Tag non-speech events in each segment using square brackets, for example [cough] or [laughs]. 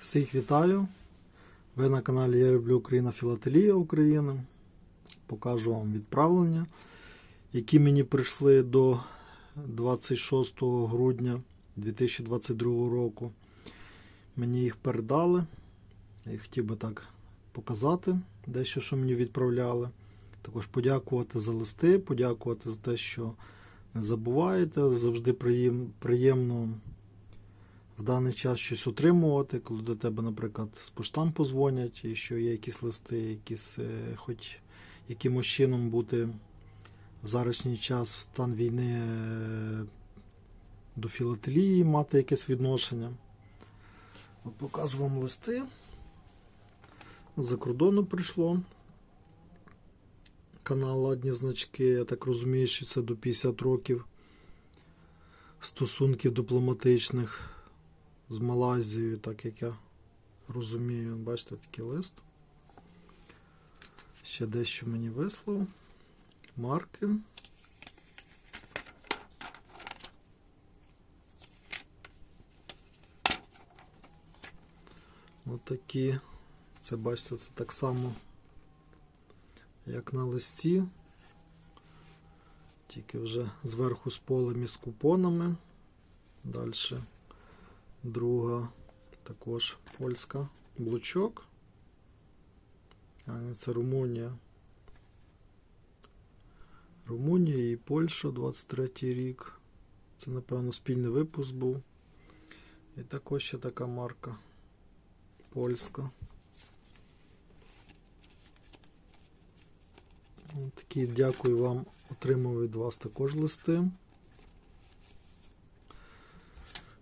Всіх вітаю! Ви на каналі Я люблю Україна Філателія України. Покажу вам відправлення, які мені прийшли до 26 грудня 2022 року. Мені їх передали. Я хотів би так показати дещо, що мені відправляли. Також подякувати за листи, подякувати за те, що не забуваєте. Завжди приєм- приємно в даний час щось отримувати, коли до тебе, наприклад, з поштам позвонять, і що є якісь листи, якісь, е, хоч якимось чином бути в зарашній час в стан війни е, до філателії, мати якесь відношення. От покажу вам листи. За кордону прийшло. Канал Ладні значки, я так розумію, що це до 50 років стосунків дипломатичних з Малайзією, так як я розумію. Бачите, такий лист. Ще дещо мені вислав. Марки. Отакі. Це бачите, це так само, як на листі. Тільки вже зверху з полем і з купонами. Далі друга також польська блочок. А це Румунія. Румунія і Польща 23 рік. Це, напевно, спільний випуск був. І також ще така марка польська. Такі дякую вам. Отримав від вас також листи.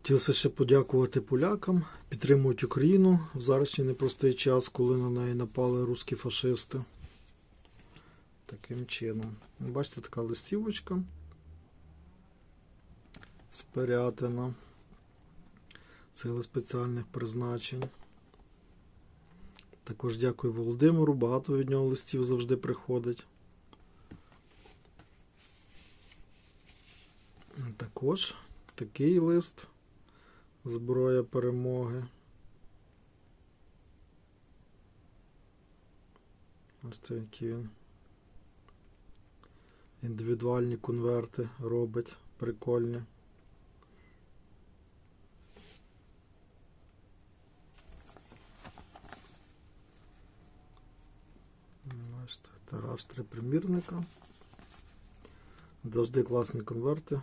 Хотілося ще подякувати полякам, підтримують Україну в зарашній непростий час, коли на неї напали русські фашисти. Таким чином. Бачите, така листівочка спорятина. Сили спеціальних призначень. Також дякую Володимиру, багато від нього листів завжди приходить. Також такий лист. Зброя перемоги. Ось такі він. Індивідуальні конверти робить. Прикольні. Бачите, Тараж три примірника. Завжди класні конверти.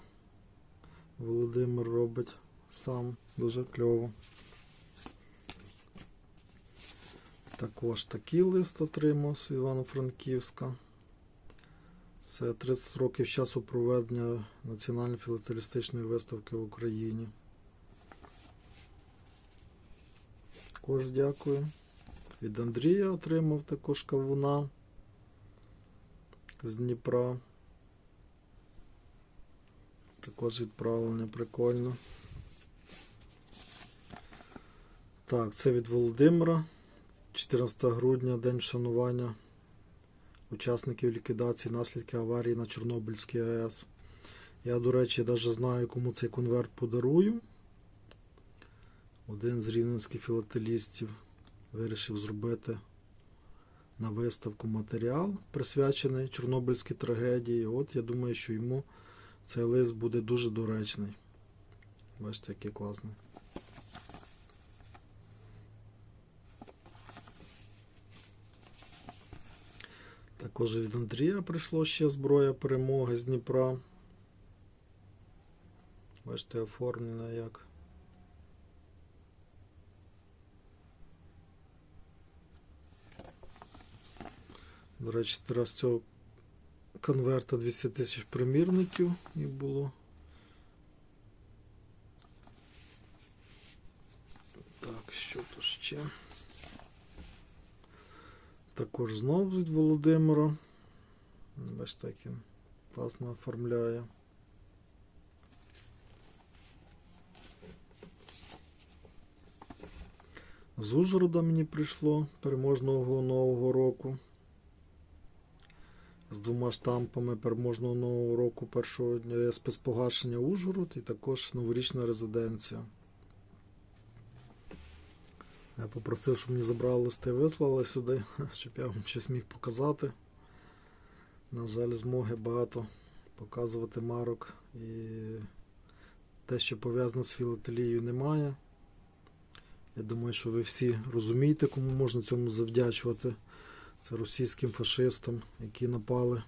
Володимир робить сам дуже кльово. Також такий лист отримав з Івано-Франківська. Це 30 років часу проведення національної філателістичної виставки в Україні. Також дякую. Від Андрія отримав також кавуна з Дніпра. Також відправлення прикольно. Так, це від Володимира. 14 грудня, день вшанування учасників ліквідації наслідків аварії на Чорнобильській АЕС. Я, до речі, навіть знаю, кому цей конверт подарую. Один з рівненських філателістів вирішив зробити на виставку матеріал, присвячений Чорнобильській трагедії. От я думаю, що йому цей лист буде дуже доречний. Бачите, який класний. Також від Андрія прийшло ще зброя перемоги з Дніпра. Бачите, оформлена як. До речі, зараз цього конверта 200 тисяч примірників і було. Так, що тут ще? Також знову від Володимира. Бачите, як він класно оформляє. З Ужгорода мені прийшло переможного нового року. З двома штампами переможного нового року першого дня спецпогашення Ужгород і також новорічна резиденція. Я попросив, щоб мені забрали листи, вислали сюди, [laughs] щоб я вам щось міг показати. На жаль, змоги багато показувати марок і те, що пов'язане з філателією, немає. Я думаю, що ви всі розумієте, кому можна цьому завдячувати. Це російським фашистам, які напали.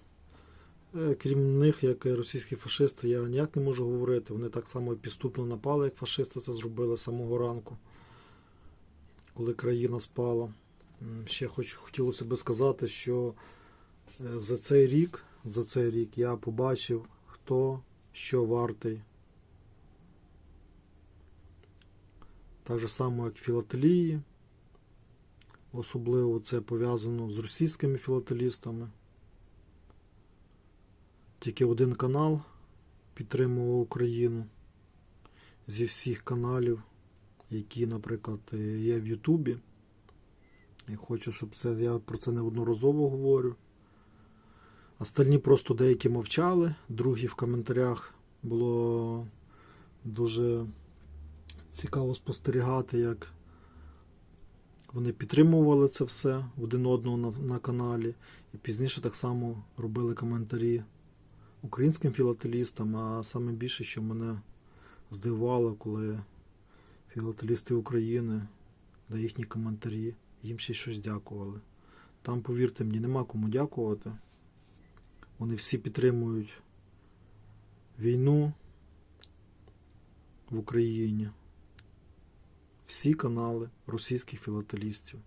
Е, Крім них, як і російські фашисти, я ніяк не можу говорити. Вони так само підступно напали, як фашисти це зробили з самого ранку, коли країна спала. Ще хоч хотілося би сказати, що е, за цей рік, за цей рік я побачив, хто що вартий. Так же само, як філателії. Особливо це пов'язано з російськими філателістами. Тільки один канал підтримував Україну зі всіх каналів, які, наприклад, є в Ютубі. І хочу, щоб це я про це неодноразово говорю. Остальні просто деякі мовчали, другі в коментарях було дуже цікаво спостерігати, як вони підтримували це все один одного на, на каналі. І пізніше так само робили коментарі українським філателістам, а саме більше, що мене здивувало, коли філателісти України на їхні коментарі їм ще щось дякували. Там, повірте мені, нема кому дякувати. Вони всі підтримують війну в Україні. Всі канали російських філателістів.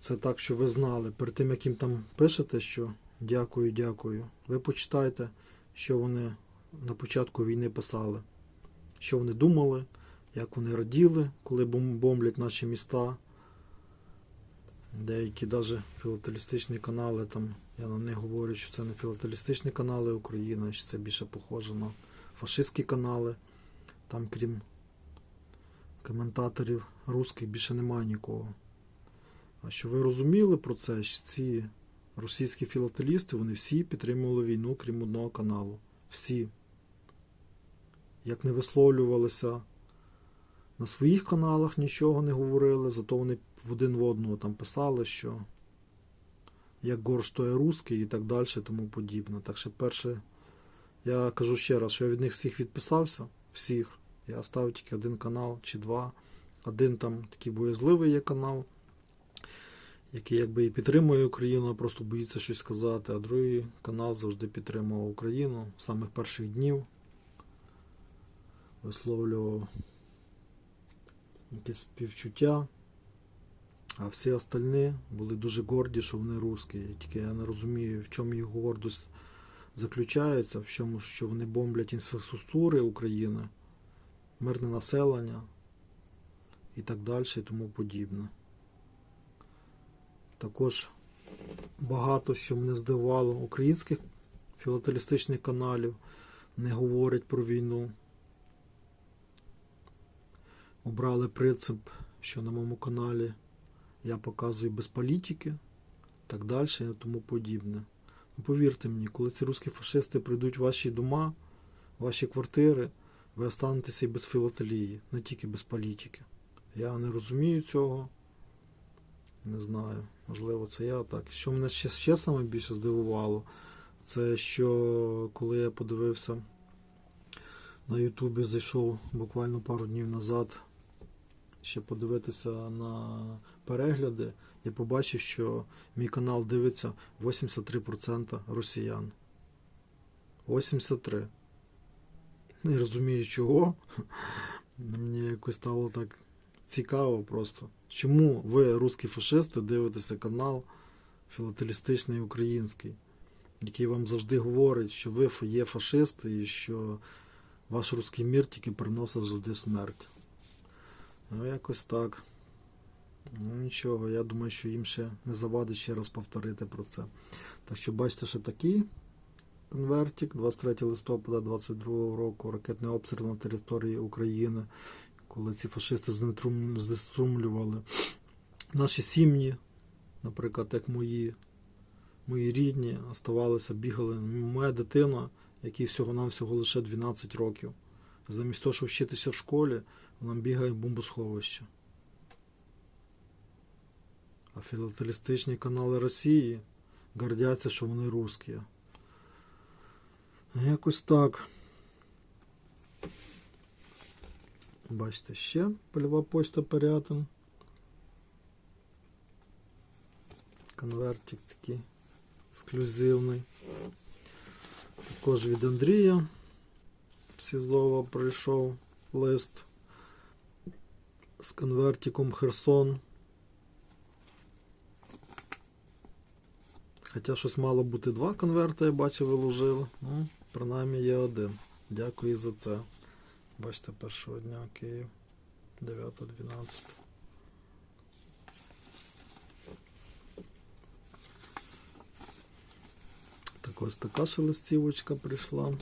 Це так, що ви знали. Перед тим, як їм там пишете, що дякую, дякую, ви почитайте, що вони на початку війни писали, що вони думали, як вони раділи, коли бомблять наші міста. Деякі навіть філателістичні канали, там, я на них говорю, що це не філателістичні канали України, що це більше похоже на фашистські канали. Там, крім коментаторів русських, більше немає нікого. А що ви розуміли про це, що ці російські філателісти, вони всі підтримували війну, крім одного каналу. Всі. Як не висловлювалися на своїх каналах, нічого не говорили, зато вони в один в одного там писали, що як горш, то є русський і так далі, тому подібне. Так що перше, я кажу ще раз, що я від них всіх відписався, всіх. Я ставив тільки один канал чи два. Один там такий боязливий є канал, який якби і підтримує Україну, а просто боїться щось сказати. А другий канал завжди підтримував Україну з самих перших днів. Висловлював якісь співчуття. А всі остальні були дуже горді, що вони русські. Тільки я не розумію, в чому їх гордость заключається, в чому, що вони бомблять інфраструктури України, мирне населення і так далі, і тому подібне. Також багато що мене здивувало українських філателістичних каналів не говорять про війну. Обрали принцип, що на моєму каналі я показую без політики, так далі і тому подібне. Ну, повірте мені, коли ці русські фашисти прийдуть в ваші дома, в ваші квартири, ви останетеся і без філателії, не тільки без політики. Я не розумію цього. Не знаю, можливо, це я так. Що мене ще, ще саме більше здивувало, це що коли я подивився на Ютубі, зайшов буквально пару днів назад, ще подивитися на перегляди, я побачив, що мій канал дивиться 83% росіян. 83. Не розумію чого. Мені якось стало так цікаво просто. Чому ви, русські фашисти, дивитеся канал філателістичний український, який вам завжди говорить, що ви є фашисти і що ваш русський мір тільки приносить завжди смерть. Ну, якось так. Ну нічого, я думаю, що їм ще не завадить ще раз повторити про це. Так що бачите, що такий конвертик 23 листопада 22 року, ракетний обстріл на території України, коли ці фашисти знеструмлювали наші сім'ї, наприклад, як мої, мої рідні, оставалися, бігали. Моя дитина, якій всього-навсього лише 12 років, Замість того, щоб вчитися в школі, нам бігає в бомбосховище. А філателістичні канали Росії гордяться, що вони русські. Якось так. Бачите, ще польова почта Порятин. Конвертик такий ексклюзивний. Також від Андрія Сізова прийшов лист з конвертиком Херсон. Хоча щось мало бути два конверти, я бачив, виложили. Ну, принаймні є один. Дякую за це. Бачите, першого дня Київ 9.12. Так ось така ще листівочка прийшла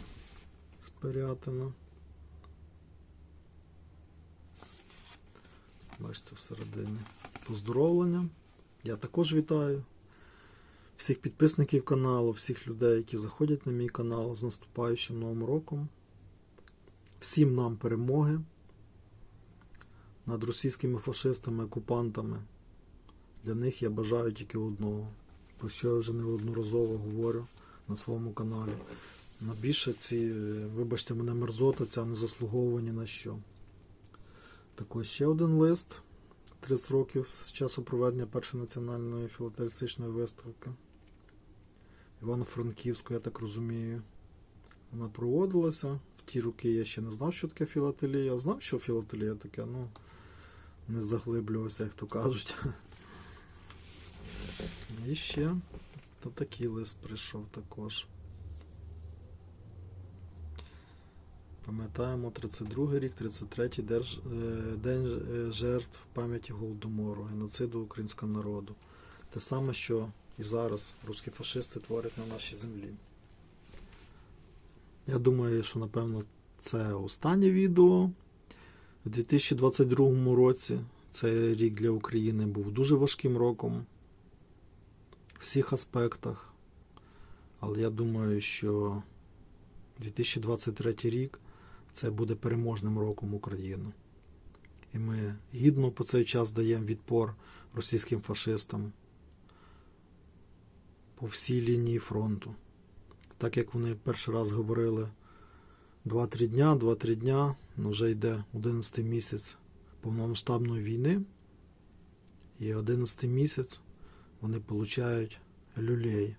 Пирятина. Бачите, всередині поздоровлення. Я також вітаю всіх підписників каналу, всіх людей, які заходять на мій канал з наступаючим новим роком. Всім нам перемоги над російськими фашистами, окупантами. Для них я бажаю тільки одного, про що я вже неодноразово говорю на своєму каналі. На більше ці, е, вибачте мене, мерзота, ця не заслуговує на що. Також ще один лист. 30 років з часу проведення першої національної філателістичної виставки. Івано-Франківську, я так розумію. Вона проводилася. В ті роки я ще не знав, що таке філателія. Знав, що філателія таке, ну не заглиблювався, як то кажуть. [laughs] І ще та такий лист прийшов також. Пам'ятаємо 32 рік, 33-й держ... е, день е, жертв пам'яті Голодомору, геноциду українського народу. Те саме, що і зараз русські фашисти творять на нашій землі. Я думаю, що напевно це останнє відео. У 2022 році цей рік для України був дуже важким роком в всіх аспектах. Але я думаю, що 2023 рік це буде переможним роком України. І ми гідно по цей час даємо відпор російським фашистам по всій лінії фронту. Так як вони перший раз говорили 2-3 дня, 2-3 дня, ну вже йде 11 місяць повномасштабної війни. І 11 місяць вони получають люлей.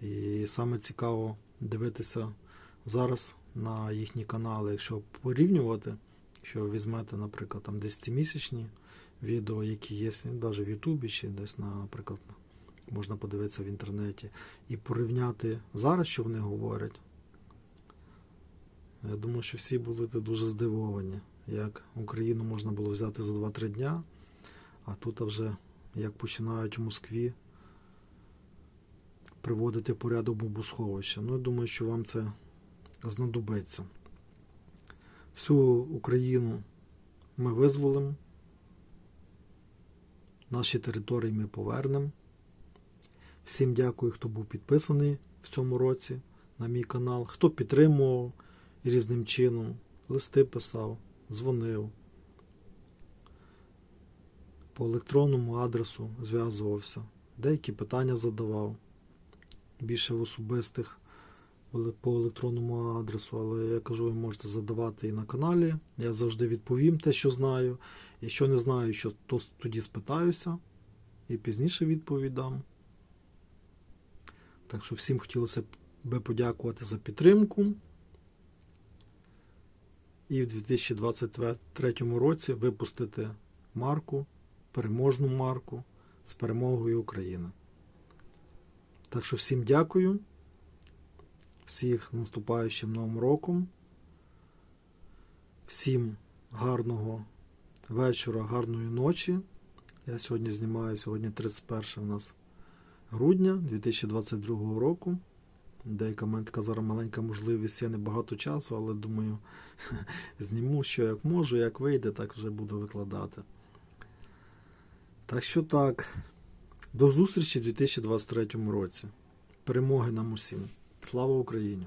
І саме цікаво дивитися зараз на їхні канали, якщо порівнювати, якщо візьмете, наприклад, там 10-місячні відео, які є навіть в Ютубі чи десь, наприклад, можна подивитися в інтернеті, і порівняти зараз, що вони говорять. Я думаю, що всі були дуже здивовані, як Україну можна було взяти за 2-3 дня, а тут вже як починають в Москві приводити порядок бомбосховища. Ну, я думаю, що вам це знадобиться. Всю Україну ми визволимо, наші території ми повернемо. Всім дякую, хто був підписаний в цьому році на мій канал, хто підтримував різним чином, листи писав, дзвонив. По електронному адресу зв'язувався, деякі питання задавав. Більше в особистих по електронному адресу, але я кажу, ви можете задавати і на каналі. Я завжди відповім те, що знаю. Якщо не знаю, що, то тоді спитаюся і пізніше відповідам. Так що всім хотілося б подякувати за підтримку. І в 2023 році випустити марку, переможну марку з перемогою України. Так що всім дякую, всіх наступаючим новим роком, всім гарного вечора, гарної ночі. Я сьогодні знімаю, сьогодні 31 у нас грудня 2022 року. Деяка мене зараз маленька можливість, є небагато часу, але думаю, [laughs] зніму, що як можу, як вийде, так вже буду викладати. Так що так, до зустрічі в 2023 році. Перемоги нам усім. Слава Україні!